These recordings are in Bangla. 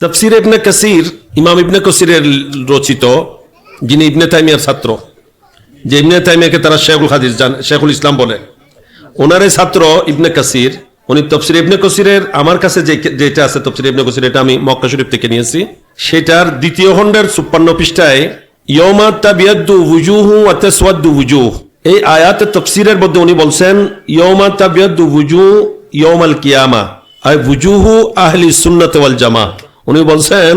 তফসির ইবনে কাসির, ইমাম ইবনে কসিরের রচিত, যিনি ইবনে তাইমিয়ার ছাত্র। যে ইবনে তাইমিয়াকে তারা শেখুল হাদিস জান, শেখুল ইসলাম বলে। ওনার এই ছাত্র ইবনে কাসির, উনি তফসির ইবনে কসিরের, আমার কাছে যে যেটা আছে তফসির ইবনে কসির, এটা আমি মক্কা শরীফ থেকে নিয়েছি। সেটার দ্বিতীয় খণ্ডের চুপ্পান্ন পৃষ্ঠায় ইয়মা তাবিয়াদ্দু উজুহু আতাসওয়াদ্দু উজুহ এই আয়াতের তফসিরের মধ্যে উনি বলছেন ইয়মা তাবিয়াদ্দু উজু ইয়মাল কিয়ামা আই উজুহু আহলি সুন্নাত ওয়াল জামা উনি বলছেন,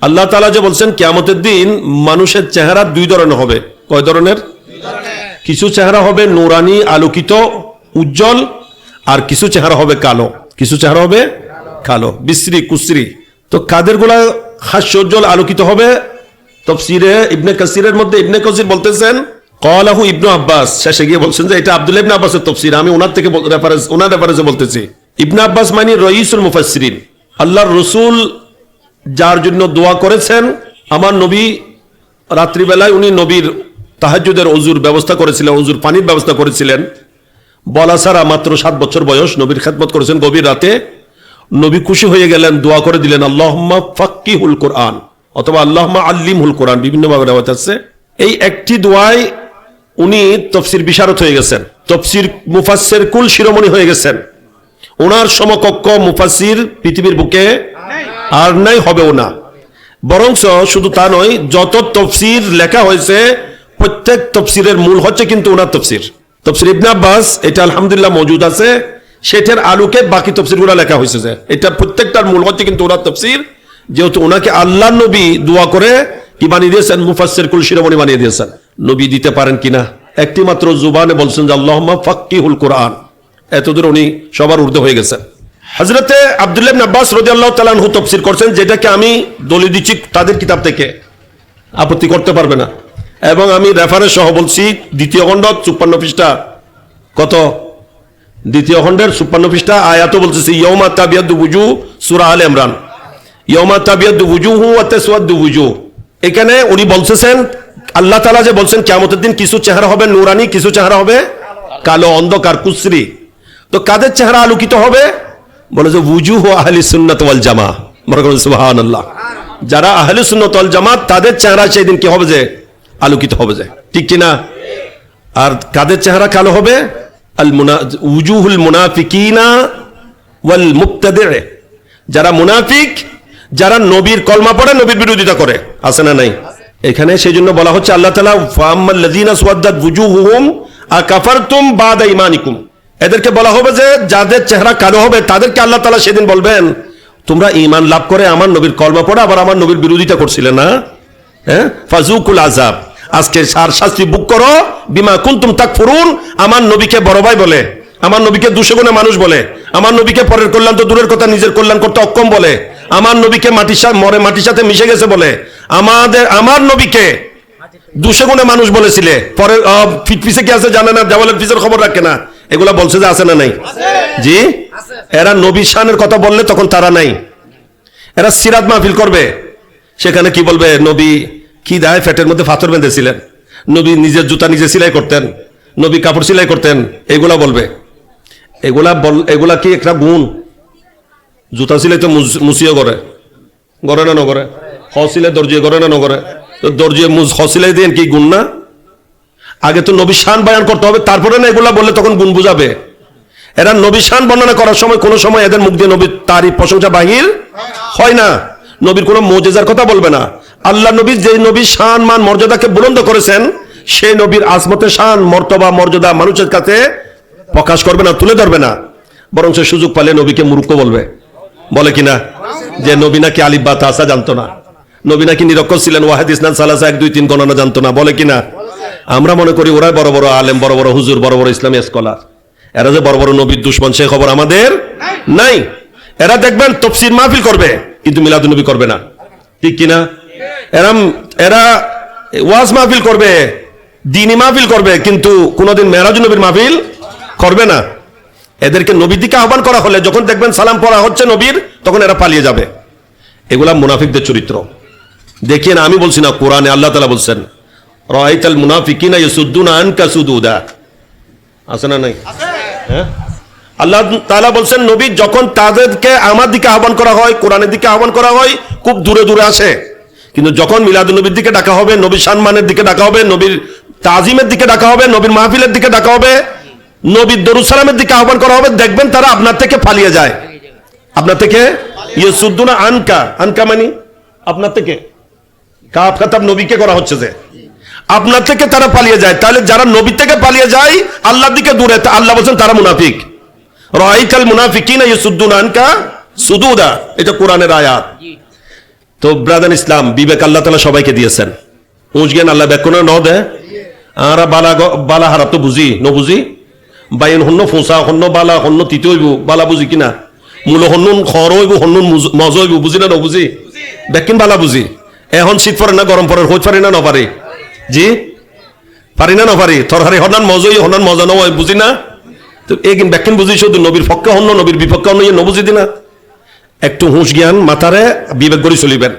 আল্লাহ তাআলা যে বলছেন, কিয়ামতের দিন মানুষের চেহারা দুই ধরনের হবে। কয় ধরনের? কিছু চেহারা হবে নোরানি, আলোকিত, উজ্জ্বল, আর কিছু চেহারা হবে কালো। কিছু চেহারা হবে কালো। বিশ্রী, কুশ্রী। তো কাদেরগুলা হাস্যোজ্জ্বল আলোকিত হবে? তফসিরে ইবনে কাসিরের মধ্যে ইবনে কাসির বলতেছেন কলাহু ইবনু আব্বাস। শেষে গিয়ে বলছেন যে, এটা আব্দুল ইবনে আব্বাসের তফসির। আমি ওনার থেকে ওনার রেফারেন্সে বলতেছি। ইবনে আব্বাস মানে রইসুল মুফাসসিরিন। আল্লাহর রসুল যার জন্য দোয়া করেছেন। আমার নবী রাত্রিবেলায় উনি নবীর তাহাজুদের অজুর ব্যবস্থা করেছিলেন, অজুর পানির ব্যবস্থা করেছিলেন। বলা ছাড়া মাত্র সাত বছর বয়স নবীর খেদমত করেছেন গভীর রাতে। নবী খুশি হয়ে গেলেন, দোয়া করে দিলেন, আল্লাহম্মা ফাক্কি হুল কোরআন অথবা আল্লাহমা আল্লিম হুল কোরআন বিভিন্নভাবে রেওয়াত আছে। এই একটি দোয়ায় উনি তফসির বিশারত হয়ে গেছেন। তফসির মুফাসের কুল শিরোমণি হয়ে গেছেন। ওনার সমকক্ষ মুফাসির পৃথিবীর বুকে আর নাই, হবেও না। বরংস শুধু তা নয়, যত তফসির লেখা হয়েছে, প্রত্যেক তফসিরের মূল হচ্ছে কিন্তু ওনার তফসির। তফসির ইবনে আব্বাস, এটা আলহামদুলিল্লাহ মজুদ আছে, সেটার আলোকে বাকি তফসিরগুলো লেখা হয়েছে যে, এটা প্রত্যেকটার মূল হচ্ছে কিন্তু ওনার তফসির, যেহেতু ওনাকে আল্লাহ নবী দোয়া করে কি বানিয়ে দিয়েছেন? মুফাসসির কুল শিরোমণি বানিয়ে দিয়েছেন। নবী দিতে পারেন কিনা একটি মাত্র জুবানে বলছেন যে, আল্লাহম্মা ফাক্কিহুল কোরআন। এতদূর উনি সবার ঊর্ধ্বে হয়ে গেছেন। হজরতে আবদুল্লাহ আব্বাস রাদিয়াল্লাহু তাআলা আনহু তফসির করছেন, যেটাকে আমি দলি দিচ্ছি তাদের কিতাব থেকে। আপত্তি করতে পারবে না। এবং আমি রেফারেন্স সহ বলছি, দ্বিতীয় খণ্ড, চুপ্পান্ন পৃষ্ঠা, কত? দ্বিতীয় খণ্ডের চুপ্পান্ন পৃষ্ঠা, আয়াতও বলতেছি ইয়মা তাবিয়াদু বুজু সূরা আলে ইমরান। ইয়মা তাবিয়াদু বুজুহু ওয়া তাসওয়াদু বুজু এখানে উনি বলতেছেন, আল্লাহ তাআলা যে বলছেন, কিয়ামতের দিন কিছু চেহারা হবে নুরানি, কিছু চেহারা হবে কালো, অন্ধকার কুশ্রী তো কাদের চেহারা আলোকিত হবে? বলে যে উজুহু আহলি সুন্নাত ওয়াল জামা। মনে করেন, সুবহানাল্লাহ। যারা আহলে সুন্নাত জামাত, তাদের চেহারা সেই দিন কি হবে যে? আলোকিত হবে যে। ঠিক কি না আর কাদের চেহারা কালো হবে? আল মুনা উজুহুল মুনাফিকিনা ওয়াল মুক্তাদির যারা মুনাফিক, যারা নবীর কলমা পড়ে, নবীর বিরোধিতা করে। আছে না নাই? এখানে সেই জন্য বলা হচ্ছে, আল্লাহ তালা ফাম্মাল্লাযীনা সুয়াদ্দাত বুজুহুহুম আকাফারতুম বাদা ঈমানিকুম। এদেরকে বলা হবে যে যাদের চেহারা কালো হবে, তাদেরকে আল্লাহ তালা সেদিন বলবেন, তোমরা ইমান লাভ করে আমার নবীর কলমা পড়ে, আবার আমার নবীর বিরোধিতা করছিলে না? হ্যাঁ? ফাজুকুল আজাব আজকে সার শাস্তি বুক করো, বিমা কুন্তুম তাক ফুরুন আমার নবীকে বড় ভাই বলে, আমার নবীকে দুশো গুণে মানুষ বলে, আমার নবীকে পরের কল্যাণ তো দূরের কথা, নিজের কল্যাণ করতে অক্ষম বলে, আমার নবীকে মাটির সাথে মরে মাটির সাথে মিশে গেছে বলে, আমাদের, আমার নবীকে দুশো গুণে মানুষ বলেছিলে পরে পিছে কি আছে জানে না, দেওয়ালের পিছের খবর রাখে না। এগুলা বলছে যে আছে না নাই? জি? এরা নবী শানের কথা বললে তখন তারা নাই। এরা সিরাত মাহফিল করবে। সেখানে কি বলবে? নবী কি দায় ফ্যাটের মধ্যে পাথর বেঁধেছিলেন? নবী নিজের জুতা নিজে সেলাই করতেন। নবী কাপড় সেলাই করতেন। এগুলা বলবে। এগুলা বল এগুলা কি একটা গুণ? জুতা সিলাই তো মুস- মুসিও করে করে না নগরে হ সিলাই দর্জিয়ে করে না নগরে তো দর্জিয়ে মুস- হ সিলাই দিয়ে কি গুণ না? আগে তো নবী শান বায়ান করতে হবে, তারপরে না এগুলা বললে তখন গুণ বুঝাবে। এরা নবী শান বর্ণনা করার সময় কোনো সময় এদের মুখ দিয়ে নবীর তারই প্রশংসা, বাহির হয় না। নবীর কোনো মোজেজার কথা বলবে না। আল্লাহ নবী যে নবী শান, মান, মর্যাদাকে বুলন্দ করেছেন, সেই নবীর আজমতে শান, মর্তবা, মর্যাদা মানুষের কাছে প্রকাশ করবে না, তুলে ধরবে না। বরং সে সুযোগ পালে নবীকে মূর্খ বলবে। বলে কিনা? যে নবী নাকি আলিফ বা তাসা জানতো না। নবী নাকি নিরক্ষর ছিলেন, ওয়াহেদ ইসলাম সালাসা, এক, দুই, তিন গণনা জানতো না। বলে কিনা? আমরা মনে করি ওরাই বড় বড় আলেম, বড় বড় হুজুর, বড় বড় ইসলামী স্কলার এরা যে বড় বড় নবীর দুশ্মন, সে খবর আমাদের নাই। এরা দেখবেন তফসির মাহফিল করবে, কিন্তু মিলাদ নবী করবে না। ঠিক কিনা? এরা এরা ওয়াজ মাহফিল করবে, দিনী মাহফিল করবে, কিন্তু কোনোদিন মেরাজ নবীর মাহফিল করবে না। এদেরকে নবীর দিকে আহ্বান করা হলে যখন দেখবেন সালাম পড়া হচ্ছে নবীর, তখন এরা পালিয়ে যাবে। এগুলা মুনাফিকদের চরিত্র। দেখিয়ে না, আমি বলছি না, কোরআনে আল্লাহ তালা বলছেন রাইতাল মুনাফিকিনা ইয়াসুদ্দুনা আনকা সুদুদা। আছে না নাই? হ্যাঁ? আল্লাহ তাআলা বলছেন নবী যখন তাদেরকে আমার দিকে আহ্বান করা হয় কোরআনের দিকে আহ্বান করা হয় খুব দূরে দূরে আসে। কিন্তু যখন মিলাদ নবীর দিকে ডাকা হবে নবীর সম্মানের দিকে ডাকা হবে নবীর তাজিমের দিকে ডাকা হবে নবীর মাহফিলের দিকে ডাকা হবে নবীর দরুসালামের দিকে আহ্বান করা হবে দেখবেন তারা আপনার থেকে পালিয়ে যায়। আপনার থেকে? ইয়সুদ্দুনা আনকা। আনকা মানি? আপনার থেকে? কাপ কাতাব নবীকে করা হচ্ছে যে। আপনার থেকে তারা পালিয়ে যায়। তাহলে যারা নবী থেকে পালিয়ে যায়, আল্লাহর দিকে দূরে। আল্লাহ বলছেন, তারা মুনাফিক। রাইকাল মুনাফিকিনা ইয়সুদ্দুনা আনকা সুদুদা। এটা কোরআনের আয়াত। তো ব্রাদান ইসলাম, বিবেক আল্লাহ তালা সবাইকে দিয়েছেন। উঁচ জ্ঞান আল্লাহ ব্যাক ন দে আরা বালা বালা হারা তো বুঝি, ন বুঝি? বাইন হন্য ফোঁসা, হন্য বালা, হন্য তিতে হইব, বালা বুঝি কিনা? মূল হন্নুন খর হইব হন্নুন মজ হইব, বুঝি না, ন বুঝি? ব্যাকিন বালা বুঝি। এখন শীত পরে না, গরম পরে হইতে পারি না নপারি জি? পারি না নপারি তরহারি হনান মজই হনান মজা নয় বুঝি না? তো এগিন ব্যাখ্যান বুঝি শুধু নবীর পক্ষে হন্য নবীর বিপক্ষে হন্য নবুঝি ন বুঝি দিনা? একটু হুঁশ জ্ঞান মাথারে, বিবেক করে চলিবেন।